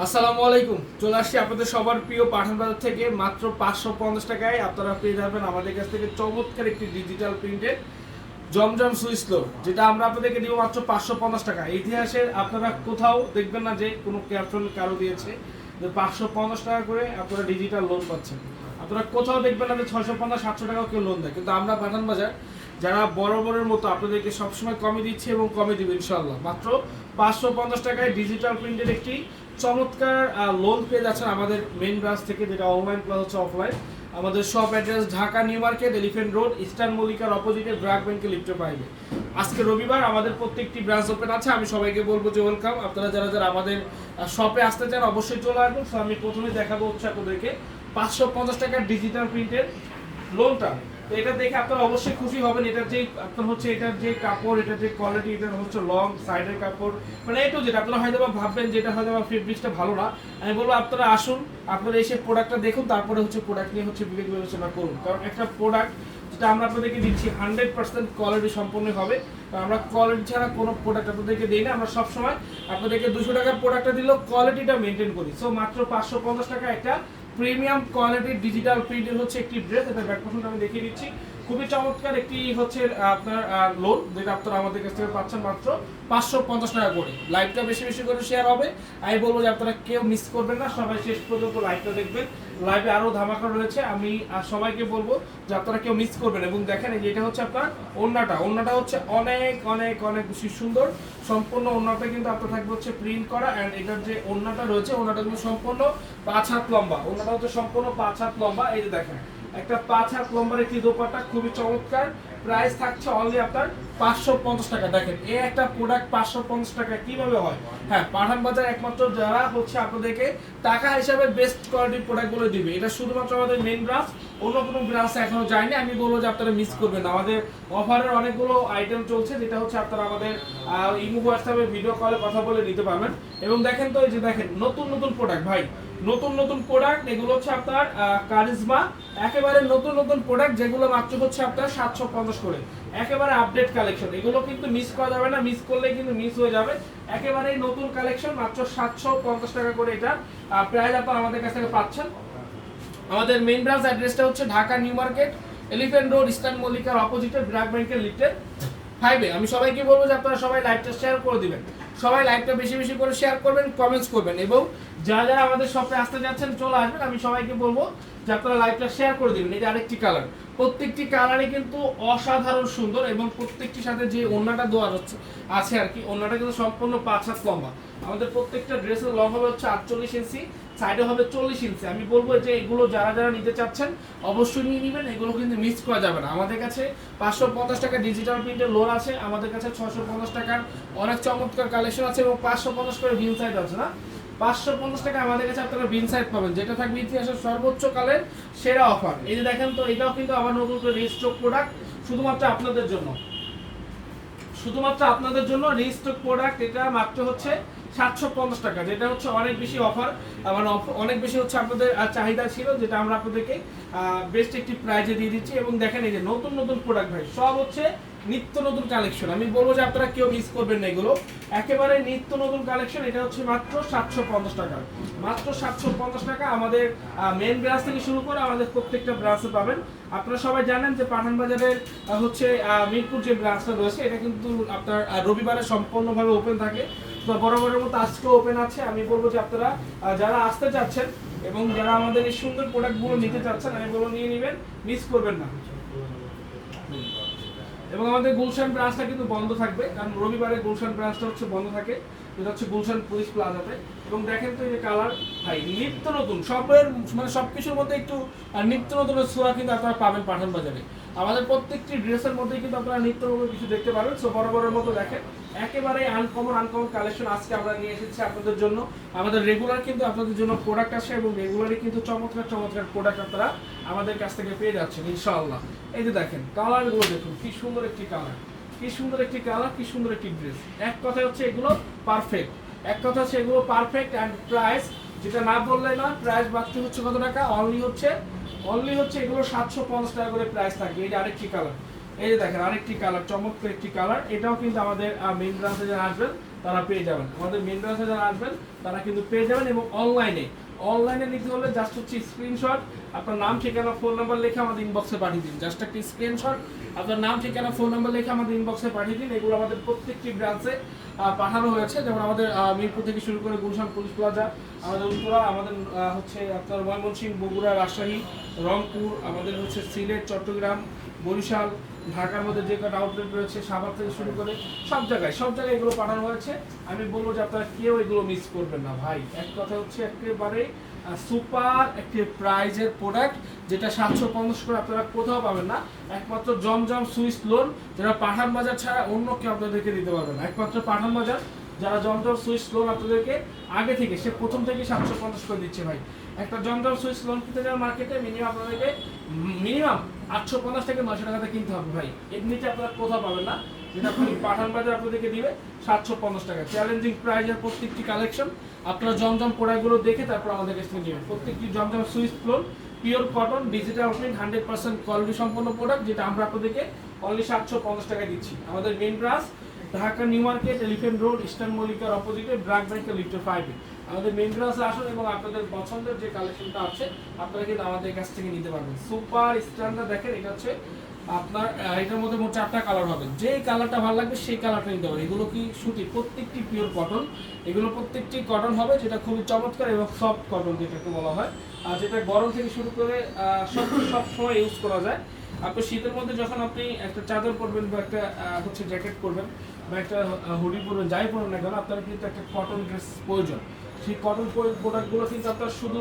আসসালামু আলাইকুম। চলে আসছি আপনাদের সবার প্রিয় পাঠান বাজার থেকে মাত্র পাঁচশো পঞ্চাশ টাকায়। আপনারা পেয়ে যাবেন আমাদের কাছ থেকে চমৎকার একটি ডিজিটাল প্রিন্টের জমজম সুইসলো যেটা আমরা আপনাদেরকে দিব মাত্র পাঁচশো পঞ্চাশ টাকা। ইতিহাসের আপনারা কোথাও দেখবেন না যে কোনো ক্যাপশন কারও দিয়েছে। যে পাঁচশো পঞ্চাশ টাকা করে আপনারা ডিজিটাল লোন পাচ্ছেন। আপনারা কোথাও দেখবেন না যে ছয়শো পঞ্চাশ, সাতশো টাকাও কেউ লোন দেয়। কিন্তু আমরা পাঠান বাজার যারা বড় বড়ের মতো আপনাদেরকে সবসময় কমে দিচ্ছে এবং কমে দিবে ইনশাল্লাহ মাত্র পাঁচশো পঞ্চাশ টাকায় ডিজিটাল প্রিন্টের একটি চমৎকার লোন পেয়ে যাচ্ছেন আমাদের মেন ব্রাঞ্চ থেকে, যেটা অনলাইন প্লাস হচ্ছে অফলাইন আমাদের shop address Dhaka new market elephant road eastern মল্লিকার অপোজিটে ব্র্যাক ব্যাংকে লিফটে পাইবে আজকে রবিবার আমাদের প্রত্যেকটি ব্রাঞ্চ ওপেন আছে, আমি সবাইকে বলব যে ওয়েলকাম আপনারা যারা যারা আমাদের শপে আসতে চান, অবশ্যই চলে আসবেন। আমি প্রথমে দেখাবো হচ্ছে আপনাদেরকে। পাঁচশো পঞ্চাশ টাকার ডিজিটাল প্রিন্টের লোনটা এটা দেখে আপনারা অবশ্যই খুশি হবেন। যে আপনার হচ্ছে এটার যে কাপড় যে কোয়ালিটি হচ্ছে লং সাইডের কাপড় মানে একটু যেটা আপনারা হয়তো ভাববেন যেটা হয়তো বা ফেব্রিক্সটা ভালো না। আমি বলব আপনারা আসুন, আপনারা এসে প্রোডাক্টটা দেখুন, তারপরে হচ্ছে প্রোডাক্ট নিয়ে হচ্ছে বিবেক বিবেচনা করুন। কারণ একটা প্রোডাক্ট যেটা আমরা আপনাদেরকে দিচ্ছি হান্ড্রেড পার্সেন্ট কোয়ালিটি সম্পন্ন হবে। আমরা কোয়ালিটি ছাড়া কোনো প্রোডাক্ট আপনাদেরকে দিই না। আমরা সবসময় আপনাদেরকে দুশো টাকার প্রোডাক্টটা দিলেও কোয়ালিটিটা মেনটেন করি। সো মাত্র পাঁচশো পঞ্চাশ টাকা একটা প্রিমিয়াম কোয়ালিটির ডিজিটাল প্রিন্টের হচ্ছে একটি ড্রেস। এটা ব্যাক পোর্শনটা আমি দেখিয়ে দিচ্ছি। খুবই চমৎকার একটি হচ্ছে আপনার লোন যেটা আপনারা আমাদের কাছ থেকে পাচ্ছেন মাত্র পাঁচশো পঞ্চাশ টাকা করে। লাইভটা বেশি বেশি করে শেয়ার হবে। আমি বলব যে আপনারা কেউ মিস করবেন না, সবাই শেষ পর্যন্ত লাইভটা দেখবেন। লাইভে আরও ধামাকা রয়েছে। আমি সবাইকে বলব যে আপনারা কেউ মিস করবেন এবং দেখেন যে এটা হচ্ছে আপনার ওন্নাটা ওন্নাটা হচ্ছে অনেক অনেক অনেক বেশি সুন্দর। সম্পূর্ণ ওন্নাটা কিন্তু আপনার থাকবে হচ্ছে প্রিন্ট করা অ্যান্ড এটার যে ওন্নাটা রয়েছে ওন্নাটা কিন্তু সম্পূর্ণ পাঁচ হাত লম্বা। ওন্নাটা হচ্ছে সম্পূর্ণ পাঁচ হাত লম্বা। এই যে দেখেন একটা পাঁচ হাত লম্বার একটি দোপাট্টা? খুবই চমৎকার। প্রাইস থাকছে অনলি আপনার পাঁচশো পঞ্চাশ টাকা। দেখেন এই একটা প্রোডাক্ট পাঁচশো পঞ্চাশ টাকা কীভাবে হয়? হ্যাঁ পাঠান বাজার একমাত্র যারা হচ্ছে আপনাদেরকে টাকা হিসাবে বেস্ট কোয়ালিটির প্রোডাক্টগুলো দিবে। এটা শুধুমাত্র আমাদের মেন ব্রাঞ্চ অন্য কোনো ব্রাঞ্চে এখনও যায়নি। আমি বলব যে আপনারা মিস করবেন আমাদের অফারের অনেকগুলো আইটেম চলছে, যেটা হচ্ছে আপনারা আমাদের ইমো হোয়াটসঅ্যাপে ভিডিও কলে কথা বলে নিতে পারবেন। এবং দেখেন তো এই যে দেখেন, নতুন নতুন প্রোডাক্ট ভাই। নতুন নতুন প্রোডাক্ট এগুলো হচ্ছে আপনার কারিজমা একেবারে নতুন নতুন প্রোডাক্ট যেগুলো মাত্র হচ্ছে আপনার সাতশো পঞ্চাশ করে। একেবারে আপডেট কালেকশন এগুলো কিন্তু মিস করা যাবে না মিস করলে কিন্তু মিস হয়ে যাবে। একেবারে নতুন কালেকশন মাত্র সাতশো পঞ্চাশ টাকা করে এটা। প্রাইস আপনার আমাদের কাছ থেকে পাচ্ছেন। আমাদের মেইন ব্রাঞ্চ অ্যাড্রেসটা হচ্ছে Dhaka new market elephant road eastern মল্লিকার অপোজিটে ব্র্যাক ব্যাংকের লিফটের ফাইভে আমি সবাইকে বলব যে আপনারা সবাই লাইভটা শেয়ার করে দিবেন। সবাই লাইভটা বেশি বেশি করে শেয়ার করবেন কমেন্টস করবেন এবং যারা যারা আমাদের শপে আসতে যাচ্ছেন, চলে আসবেন। আমি সবাইকে বলব যে আপনারা লাইভটা শেয়ার করে দিবেন। এটা আরেকটি কালার প্রত্যেকটি কালারই কিন্তু অসাধারণ সুন্দর এবং প্রত্যেকটির সাথে যে ওড়নাটা দেওয়া হচ্ছে, আছে আর কি, ওড়নাটা কিন্তু সম্পূর্ণ পাঁচ হাত লম্বা। আমাদের প্রত্যেকটা ড্রেসের লং হবে হচ্ছে আটচল্লিশ ইঞ্চি সাইডে হবে চল্লিশ ইঞ্চি আমি বলব যে এগুলো যারা যারা নিতে চাচ্ছেন, অবশ্যই নিয়ে নেবেন। এগুলো কিন্তু মিস করা যাবে না। আমাদের কাছে পাঁচশো পঞ্চাশ টাকা ডিজিটাল প্রিন্টের লোন আছে। আমাদের কাছে ছশো পঞ্চাশ টাকার অনেক চমৎকার কালেকশন আছে এবং পাঁচশো পঞ্চাশ করে ভিন সাইড আছে না? পাঁচশো পঞ্চাশ টাকা আমাদের কাছে আপনারা বিন সাইড পাবেন। যেটা থাকবে ইতিহাসের সর্বোচ্চ কালের সেরা অফার। এই যে দেখেন তো, এটাও কিন্তু নতুন করে প্রোডাক্ট শুধুমাত্র আপনাদের জন্য। শুধুমাত্র আপনাদের জন্য প্রোডাক্ট এটা মাত্র হচ্ছে সাতশো পঞ্চাশ টাকা, যেটা হচ্ছে অনেক বেশি অফার মানে অনেক বেশি হচ্ছে আপনাদের চাহিদা ছিল, যেটা আমরা আপনাদেরকে বেস্ট একটি প্রাইজে দিয়ে দিচ্ছি। এবং দেখেন এই যে নতুন নতুন প্রোডাক্ট ভাই, সব হচ্ছে নিত্য নতুন কালেকশন আমি বলব যে আপনারা কেউ মিস করবেন না এগুলো। একেবারে নিত্য নতুন কালেকশন এটা হচ্ছে মাত্র সাতশো পঞ্চাশ টাকা। মাত্র সাতশো পঞ্চাশ টাকা আমাদের মেন ব্রাঞ্চ থেকে শুরু করে আমাদের প্রত্যেকটা ব্রাঞ্চে পাবেন। আপনারা সবাই জানেন যে পাঠান বাজারের হচ্ছে মিরপুর যে ব্রাঞ্চটা রয়েছে, এটা কিন্তু আপনার রবিবারে সম্পূর্ণভাবে ওপেন থাকে। তো বরাবরের মতো আজকেও ওপেন আছে। আমি বলব যে আপনারা যারা আসতে চাচ্ছেন এবং যারা আমাদের এই সুন্দর প্রোডাক্টগুলো নিতে চাচ্ছেন, আমি বলব নিয়ে নেবেন মিস করবেন না। এবং আমাদের গুলশান ব্রাঞ্চটা কিন্তু বন্ধ থাকবে, কারণ রবিবারে গুলশান ব্রাঞ্চটা হচ্ছে বন্ধ থাকে, যেটা হচ্ছে গুলশান পুলিশ প্লাজাতে। এবং দেখেন তো এই যে কালার ভাই, নিত্য নতুন, সবের মানে সব কিছুর মধ্যে একটু নিত্য নতুন ছোঁয়া কিন্তু আপনারা পাবেন পাঠান বাজারে আমাদের প্রত্যেকটি ড্রেসের মধ্যেই কিন্তু আপনারা নিত্য কিছু দেখতে পাবেন সো বড় বড় মতো দেখেন। একেবারে আনকমন আনকমন কালেকশন আজকে আমরা নিয়ে এসেছি আপনাদের জন্য। আমাদের রেগুলার কিন্তু আপনাদের জন্য প্রোডাক্ট আসে এবং রেগুলারই কিন্তু চমৎকার চমৎকার প্রোডাক্ট আপনারা আমাদের কাছ থেকে পেয়ে যাচ্ছেন, ইনশাআল্লাহ। এই যে দেখেন কালারগুলো দেখুন, কি সুন্দর একটি কালার কি সুন্দর একটি কালার কি সুন্দর একটি ড্রেস এক কথা হচ্ছে এগুলো পারফেক্ট এক কথা হচ্ছে এগুলো পারফেক্ট অ্যান্ড প্রাইস যেটা না বললে না প্রাইস বাড়তে হচ্ছে কত টাকা? অনলি হচ্ছে অনলি হচ্ছে এগুলো সাতশো পঞ্চাশ টাকা করে প্রাইস থাকবে। এই যে আরেকটি কালার এই যে দেখেন, আরেকটি কালার চমৎকার একটি কালার এটাও কিন্তু আমাদের মেইন ব্রাঞ্চে যারা আসবেন তারা পেয়ে যাবেন। আমাদের মেন ব্রাঞ্চে যারা আসবেন, তারা কিন্তু পেয়ে যাবেন এবং অনলাইনে অনলাইনে নিতে হলে জাস্ট হচ্ছে স্ক্রিনশট আপনার নাম, ঠিকানা ফোন নাম্বার লিখে আমাদের ইনবক্সে পাঠিয়ে দিন। জাস্ট একটা স্ক্রিনশট আপনার নাম, ঠিকানা ফোন নাম্বার লিখে আমাদের ইনবক্সে পাঠিয়ে দিন। এগুলো আমাদের প্রত্যেকটি ব্রাঞ্চে পাঠানো হয়েছে। যেমন আমাদের মিরপুর থেকে শুরু করে গুলশান, পুলিশ প্লাজা, আমাদের উত্তরা, আমাদের হচ্ছে আপনার ময়মনসিংহ, বগুড়া, রাজশাহী, রংপুর, আমাদের হচ্ছে সিলেট, চট্টগ্রাম, বরিশাল ঢাকার মধ্যে যে কটা আউটলেট রয়েছে, সাভার থেকে শুরু করে সব জায়গায় সব জায়গায় এগুলো পাঠানো হয়েছে। আমি বলব যে আপনারা কেউ এগুলো মিস করবেন না ভাই। এক কথা হচ্ছে একেবারে সুপার একটি প্রাইজের প্রোডাক্ট যেটা সাতশো পঞ্চাশ করে আপনারা কোথাও পাবেন না। একমাত্র জমজম সুইস লোন যারা পাঠান বাজার ছাড়া অন্য কেউ আপনাদেরকে দিতে পারবে না। একমাত্র পাঠান বাজার, যারা জমজম সুইস লোন আপনাদেরকে আগে থেকে, সে প্রথম থেকে সাতশো পঞ্চাশ করে দিচ্ছে ভাই। একটা জমজম সুইচ লোন কিনতে যাওয়ার মার্কেটে মিনিমাম আপনাদেরকে মিনিমাম আটশো পঞ্চাশ থেকে নশো টাকাতে কিনতে হবে ভাই। এমনিতে আপনারা কোথাও পাবেন না। যেটা আপনি পাঠান বাজার আপনাদেরকে দিবে সাতশো পঞ্চাশ টাকা। চ্যালেঞ্জিং প্রাইজের প্রত্যেকটি কালেকশন আপনারা জমজম প্রোডাক্টগুলো দেখে তারপর আমাদের কাছ থেকে নেবেন। প্রত্যেকটি জমজম সুইচ floor pure cotton digital print hundred percent quality সম্পন্ন প্রোডাক্ট যেটা আমরা আপনাদেরকে অনলি সাতশো পঞ্চাশ টাকা দিচ্ছি। আমাদের main branch Dhaka new market elephant road eastern মল্লিকার অপোজিটে ব্র্যাক ব্যাংকের লিফটের ফাইভে আমাদের মেন ব্রাঞ্চে আসুন এবং আপনাদের পছন্দের যে কালেকশনটা আছে, আপনারা কিন্তু আমাদের কাছ থেকে নিতে পারবেন। সুপার স্ট্যান্ডার্ড দেখেন, এটা হচ্ছে আপনার এটার মধ্যে মোট চারটা কালার হবে। যেই কালারটা ভালো লাগবে, সেই কালারটা নিতে পারবেন। এগুলো কি সুতি প্রত্যেকটি পিওর কটন এগুলো প্রত্যেকটি কটন হবে, যেটা খুবই চমৎকার এবং সফট কটন যেটাকে বলা হয়। আর যেটা গরম থেকে শুরু করে সব সব সময় ইউজ করা যায়। আপনি শীতের মধ্যে যখন আপনি একটা চাদর পরবেন বা একটা হচ্ছে জ্যাকেট পরবেন বা একটা হুডি পরবেন, যাই পরবেন না কেন, আপনার কিন্তু একটা কটন ড্রেস প্রয়োজন। সেই কটন প্রোডাক্টগুলো কিন্তু আপনার শুধু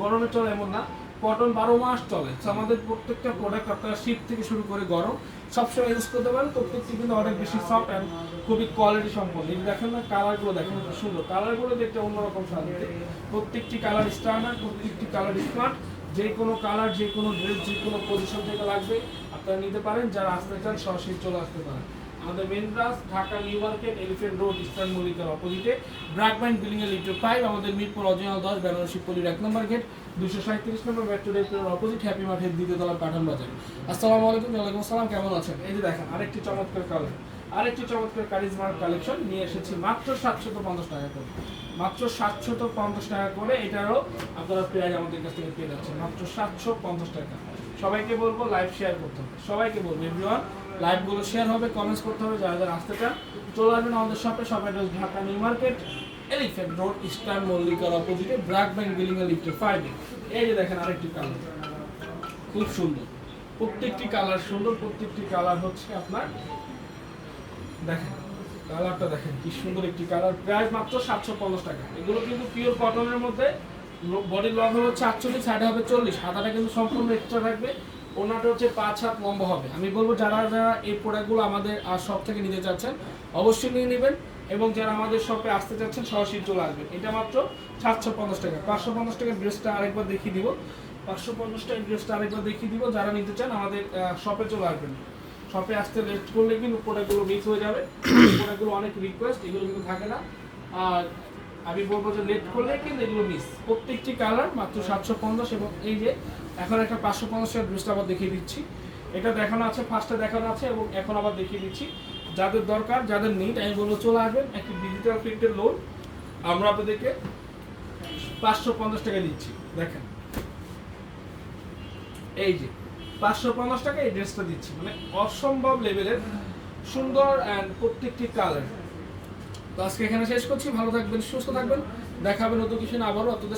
গরমে চলে এমন না কটন বারো মাস চলে। আমাদের প্রত্যেকটা প্রোডাক্ট আপনারা শীত থেকে শুরু করে গরম সবসময় ইউজ করতে পারেন। প্রত্যেকটি কিন্তু অনেক বেশি সফট অ্যান্ড খুবই কোয়ালিটি সম্পন্ন। এই দেখেন না কালারগুলো দেখেন সুন্দর। কালারগুলো দেখতে অন্যরকম সাজাতে প্রত্যেকটি কালার স্ট্যান্ডার্ড প্রত্যেকটি কালার স্মার্ট যে কোনো কালার, যে কোনো ড্রেস যে কোনো পজিশন থেকে লাগবে আপনারা নিতে পারেন, যারা আসতে চান সরাসরি চলে আসতে পারেন। আমাদের main branch Dhaka new market elephant road eastern মল্লিকার অপোজিটে ব্র্যাকব্যান্ড বিল্ডিং এর লিটার ফাইভ আমাদের মিরপুর অরিজিনাল দশ, বেনারসি পল্লির এক নম্বর গেট দুশো সাঁত্রিশ নম্বর মেট্রো রেলের অপোজিট হ্যাপি মার্কেট দ্বিতীয় তলা পাঠান বাজার। আসসালামু আলাইকুম, ওয়ালাইকুম আসসালাম, কেমন আছেন? এই যে দেখেন, আরেকটি চমৎকার কালার আরেকটি চমৎকার কারিজমার কালেকশন নিয়ে এসেছি মাত্র সাতশত পঞ্চাশ টাকা করে। মাত্র সাতশত পঞ্চাশ টাকা করে এটারও আপনারা প্রাইজ আমাদের কাছ থেকে পেয়ে যাচ্ছেন। মাত্র সাতশো পঞ্চাশ টাকা। সবাইকে বলব লাইভ শেয়ার করতে হবে। সবাইকে বলব এভরিওয়ান লাইভগুলো শেয়ার হবে কমেন্টস করতে হবে, যারা যারা আসতে চান, চলে আসবেন আমাদের শপে address Dhaka new market elephant road eastern মল্লিকার অপোজিটে ব্র্যাক ব্যাংক বিল্ডিং এর লিফটে ফাইভে এই যে দেখেন আরেকটি কালার খুব সুন্দর। প্রত্যেকটি কালার সুন্দর। প্রত্যেকটি কালার হচ্ছে আপনার দেখেন, কালারটা দেখেন কি সুন্দর একটি কালার প্রাইস মাত্র সাতশো পঞ্চাশ টাকা। এগুলো কিন্তু পিওর কটনের মধ্যে বডি লং হবে হচ্ছে আটচল্লিশ সাইডে হবে চল্লিশ। হাতাটা কিন্তু সম্পূর্ণ এক্সট্রা থাকবে, ওনাটা হচ্ছে পাঁচ হাত লম্বা হবে। আমি বলব যারা যারা এই প্রোডাক্টগুলো আমাদের শপ থেকে নিতে চাচ্ছেন, অবশ্যই নিয়ে নেবেন এবং যারা আমাদের শপে আসতে চাচ্ছেন, সরাসরি চলে আসবেন। এটা মাত্র সাতশো পঞ্চাশ টাকা। পাঁচশো পঞ্চাশ টাকা ড্রেসটা আরেকবার দেখিয়ে দিব। পাঁচশো পঞ্চাশ টাকা ড্রেসটা আরেকবার দেখিয়ে দিব। যারা নিতে চান, আমাদের শপে চলে আসবেন। শপে আসতে লেট করলে কিন্তু প্রোডাক্টগুলো মিস হয়ে যাবে। প্রোডাক্টগুলো অনেক রিকোয়েস্ট এগুলো কিন্তু থাকে না। আর আমি বলব যে লেট করলে কিন্তু এগুলো মিস প্রত্যেকটি কালার মাত্র সাতশো পঞ্চাশ এবং এই যে এখন একটা পাঁচশো পঞ্চাশ টাকা ড্রেসটা আবার দেখিয়ে দিচ্ছি। এটা দেখানো আছে ফার্স্টে দেখানো আছে এবং এখন আবার দেখিয়ে দিচ্ছি। যাদের দরকার, যাদের নিড আমি বলব চলে আসবেন একটি ডিজিটাল প্রিন্টের লোন আমরা আপনাদেরকে পাঁচশো পঞ্চাশ টাকা দিচ্ছি। দেখেন। এই যে। পাঁচশো পঞ্চাশ টাকা এই ড্রেসটা দিচ্ছি। মানে অসম্ভব লেভেলের সুন্দর অ্যান্ড প্রত্যেকটি কালার তো আজকে এখানে শেষ করছি। ভালো থাকবেন, সুস্থ থাকবেন। দেখাবেন নতুন কিছু না, আবারও আপনাদের